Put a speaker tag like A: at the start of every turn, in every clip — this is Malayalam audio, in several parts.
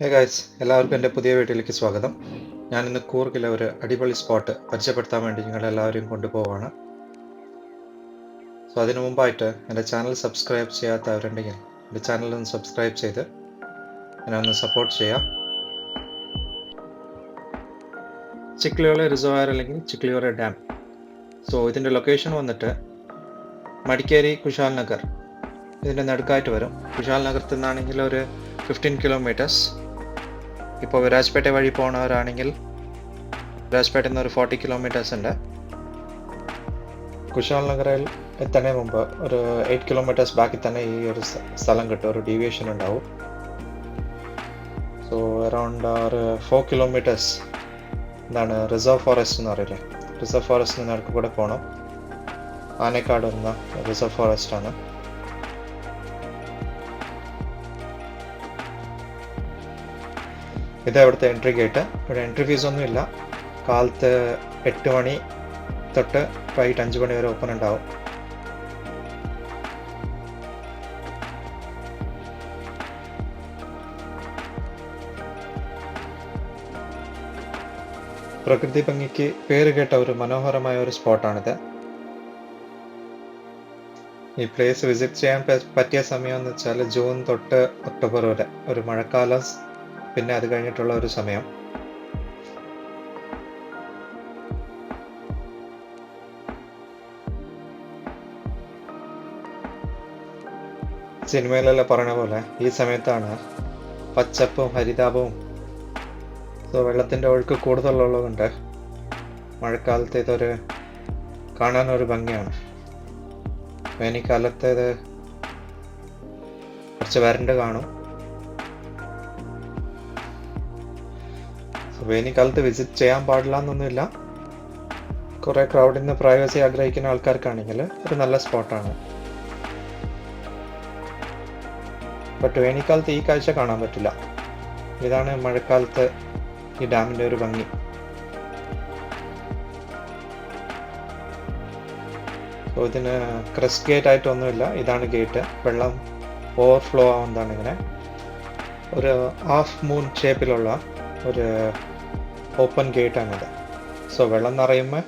A: ഹേ ഗായ്സ് എല്ലാവർക്കും എന്റെ പുതിയ വീട്ടിലേക്ക് സ്വാഗതം. ഞാൻ ഇന്ന് കൂർഗിലെ ഒരു അടിപൊളി സ്പോട്ട് പരിചയപ്പെടുത്താൻ വേണ്ടി നിങ്ങളെല്ലാവരെയും കൊണ്ടുപോവാണ്. സോ അതിനു മുമ്പായിട്ട് എന്റെ ചാനൽ സബ്സ്ക്രൈബ് ചെയ്യാത്തവരുണ്ടെങ്കിൽ എന്റെ ചാനൽ ഒന്ന് സബ്സ്ക്രൈബ് ചെയ്ത് എന്നെ ഒന്ന് സപ്പോർട്ട് ചെയ്യാം. ചിക്ലിയോള റിസർവയർ അല്ലെങ്കിൽ ചിക്ലിയോള ഡാം സോ ഇതിന്റെ ലൊക്കേഷൻ വന്നിട്ട് മടിക്കേരി കുശാൽ നഗർ. ഇതിന്റെ നടുക്കായിട്ട് വരും. കുശാൽ നഗരത്തിൽ നിന്നാണെങ്കിൽ ഒരു ഫിഫ്റ്റീൻ കിലോമീറ്റേഴ്സ് ഇപ്പോൾ വിരാജ്പേട്ട വഴി പോകുന്നവരാണെങ്കിൽ വിരാജ്പേട്ടയിൽ നിന്ന് ഒരു ഫോർട്ടി കിലോമീറ്റേഴ്സ് ഉണ്ട്. കുശാൽ നഗറിൽ എത്തണേ മുമ്പ് ഒരു എയ്റ്റ് കിലോമീറ്റേഴ്സ് ബാക്കി തന്നെ ഈ ഒരു സ്ഥ- സ്ഥലം കിട്ടും. ഒരു ഡീവിയേഷൻ ഉണ്ടാവും. സോ അറൗണ്ട് ഒരു ഫോർ കിലോമീറ്റേഴ്സ് എന്താണ് റിസർവ് ഫോറസ്റ്റ് എന്ന് പറയില്ലേ? റിസർവ് ഫോറസ്റ്റ് നിന്ന് നടുക്ക് കൂടെ പോകണം ആനക്കാട് എന്ന റിസർവ് ഫോറസ്റ്റ് ആണ്. ഇത് അവിടുത്തെ എൻട്രി ഗേറ്റ് ഇവിടെ എൻട്രി ഫീസ് ഒന്നും ഇല്ല. കാലത്ത് എട്ട് മണി തൊട്ട് വൈകിട്ട് അഞ്ച് മണി വരെ ഓപ്പൺ ഉണ്ടാവും. പ്രകൃതി ഭംഗിക്ക് പേര് കേട്ട ഒരു മനോഹരമായ ഒരു സ്പോട്ടാണിത്. ഈ പ്ലേസ് വിസിറ്റ് ചെയ്യാൻ പറ്റിയ സമയം എന്ന് വെച്ചാൽ ജൂൺ തൊട്ട് ഒക്ടോബർ വരെ ഒരു മഴക്കാല പിന്നെ അത് കഴിഞ്ഞിട്ടുള്ള ഒരു സമയം. സിനിമയിലെല്ലാം പറഞ്ഞ പോലെ ഈ സമയത്താണ് പച്ചപ്പും ഹരിതാപവും സോ വെള്ളത്തിന്റെ ഒഴുക്ക് കൂടുതലുള്ളതുകൊണ്ട് മഴക്കാലത്ത് ഇതൊരു കാണാനൊരു ഭംഗിയാണ്. വേനൽക്കാലത്തേത് കുറച്ച് വരണ്ട് കാണും. വേനൽക്കാലത്ത് വിസിറ്റ് ചെയ്യാൻ പാടില്ല എന്നൊന്നുമില്ല. കുറെ ക്രൗഡിൽ നിന്ന് പ്രൈവസി ആഗ്രഹിക്കുന്ന ആൾക്കാർക്കാണെങ്കിൽ ഒരു നല്ല സ്പോട്ടാണ് ബട്ട് വേനൽക്കാലത്ത് ഈ കാഴ്ച കാണാൻ പറ്റില്ല. ഇതാണ് മഴക്കാലത്ത് ഈ ഡാമിന്റെ ഒരു ഭംഗി. സോ ഇതിന് ക്രസ് ഗേറ്റ് ആയിട്ടൊന്നുമില്ല. ഇതാണ് ഗേറ്റ് വെള്ളം ഓവർഫ്ലോ ആവുന്നതാണ് ഇങ്ങനെ. ഒരു ഹാഫ് മൂൺ ഷേപ്പിലുള്ള ഒരു ഓപ്പൺ ഗേറ്റ് ആണിത് സോ വെള്ളം നിറയുമ്പോൾ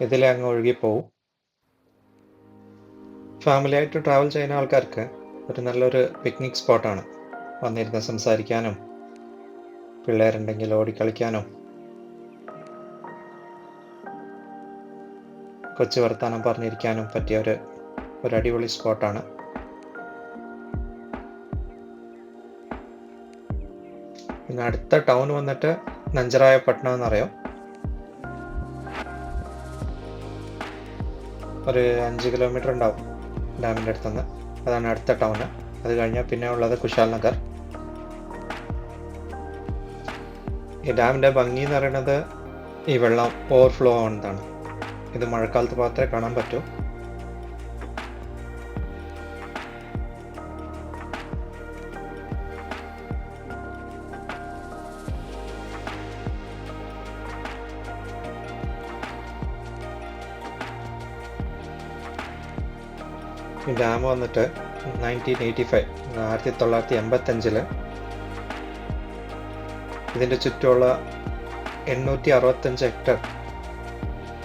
A: ഇതിലെ അങ്ങ് ഫാമിലി ആയിട്ട് ട്രാവൽ ചെയ്യുന്ന ആൾക്കാർക്ക് ഒരു നല്ലൊരു പിക്നിക് സ്പോട്ടാണ് വന്നിരുന്ന് സംസാരിക്കാനും പിള്ളേരുണ്ടെങ്കിൽ ഓടിക്കളിക്കാനും കൊച്ചു വർത്താനം പറഞ്ഞിരിക്കാനും പറ്റിയ ഒരു ഒരു അടിപൊളി സ്പോട്ടാണ് പിന്നെ അടുത്ത ടൗൺ വന്നിട്ട് നഞ്ചറായപട്ടണം എന്നറിയാം. ഒരു അഞ്ച് കിലോമീറ്റർ ഉണ്ടാവും ഡാമിന്റെ അടുത്തുനിന്ന്. അതാണ് അടുത്ത ടൗണ്. അത് കഴിഞ്ഞാൽ പിന്നെ ഉള്ളത് കുശാൽ നഗർ. ഈ ഡാമിന്റെ ഭംഗി എന്ന് പറയുന്നത് ഈ വെള്ളം ഓവർഫ്ലോ ആവുന്നതാണ്. ഇത് മഴക്കാലത്ത് മാത്രമേ കാണാൻ പറ്റൂ. ഡാം വന്നിട്ട് നയന്റീൻ എയ്റ്റി ഫൈവ് ആയിരത്തി തൊള്ളായിരത്തി എൺപത്തഞ്ചിൽ ഇതിന്റെ ചുറ്റുമുള്ള എണ്ണൂറ്റി അറുപത്തഞ്ച് ഹെക്ടർ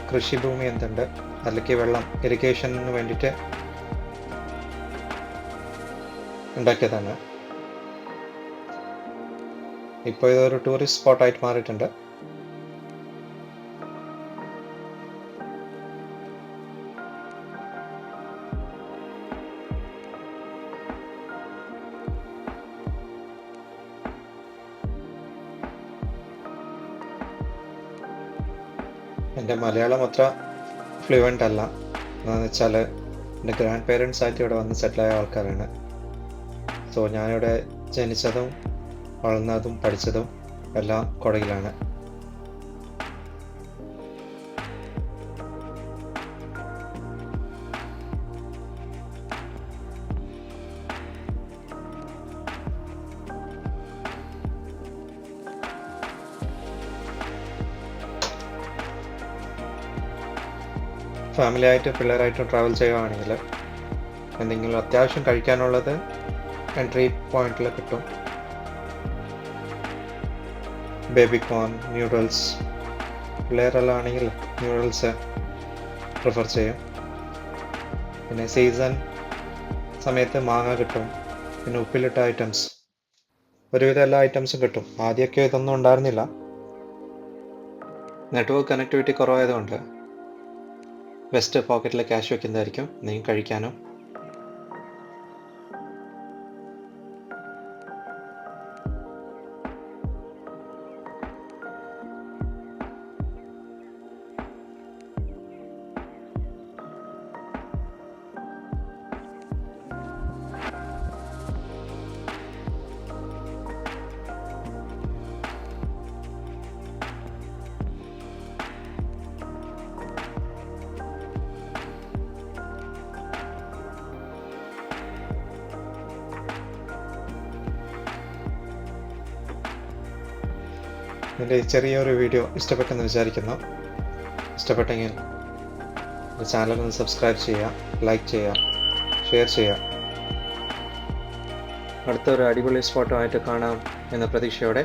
A: കൃഷിഭൂമി എന്തുണ്ട്? അതിലേക്ക് വെള്ളം ഇറിഗേഷന് വേണ്ടിയിട്ട് ഉണ്ടാക്കിയതാണ്. ഇപ്പോൾ ഇതൊരു ടൂറിസ്റ്റ് സ്പോട്ടായിട്ട് മാറിയിട്ടുണ്ട്. എന്റെ മലയാളം അത്ര ഫ്ലുവന്റ് അല്ല. എന്താണെന്ന് വെച്ചാൽ എന്റെ ഗ്രാൻഡ് പേരൻസ് ആയിട്ട് ഇവിടെ വന്ന് സെറ്റിലായ ആൾക്കാരാണ്. സോ ഞാനിവിടെ ജനിച്ചതും വളർന്നതും പഠിച്ചതും എല്ലാം കൊടകിലാണ് ഫാമിലി ആയിട്ട് പിള്ളേരായിട്ട് ട്രാവൽ ചെയ്യുകയാണെങ്കിൽ എന്തെങ്കിലും അത്യാവശ്യം കഴിക്കാനുള്ളത് എൻട്രി പോയിന്റിൽ കിട്ടും. ബേബിക്കോൺ ന്യൂഡിൽസ് പിള്ളേരെല്ലാം ആണെങ്കിൽ ന്യൂഡിൽസ് പ്രിഫർ ചെയ്യും. പിന്നെ സീസൺ സമയത്ത് മാങ്ങ കിട്ടും. പിന്നെ ഉപ്പിലിട്ട ഐറ്റംസ് ഒരുവിധം എല്ലാ ഐറ്റംസും കിട്ടും. ആദ്യമൊക്കെ ഇതൊന്നും ഉണ്ടായിരുന്നില്ല. നെറ്റ്വർക്ക് കണക്ടിവിറ്റി കുറവായതുകൊണ്ട് വെസ്റ്റ് പോക്കറ്റിലെ ക്യാഷ് വെക്കുന്നതായിരിക്കും നീ കഴിക്കാനും എന്റെ ചെറിയൊരു വീഡിയോ ഇഷ്ടപ്പെട്ടെന്ന് വിചാരിക്കുന്നു. ഇഷ്ടപ്പെട്ടെങ്കിൽ ചാനൽ ഒന്ന് സബ്സ്ക്രൈബ് ചെയ്യുക ലൈക്ക് ചെയ്യുക ഷെയർ ചെയ്യുക. അടുത്തൊരു അടിപൊളി സ്പോട്ടുമായിട്ട് കാണാം എന്ന പ്രതീക്ഷയോടെ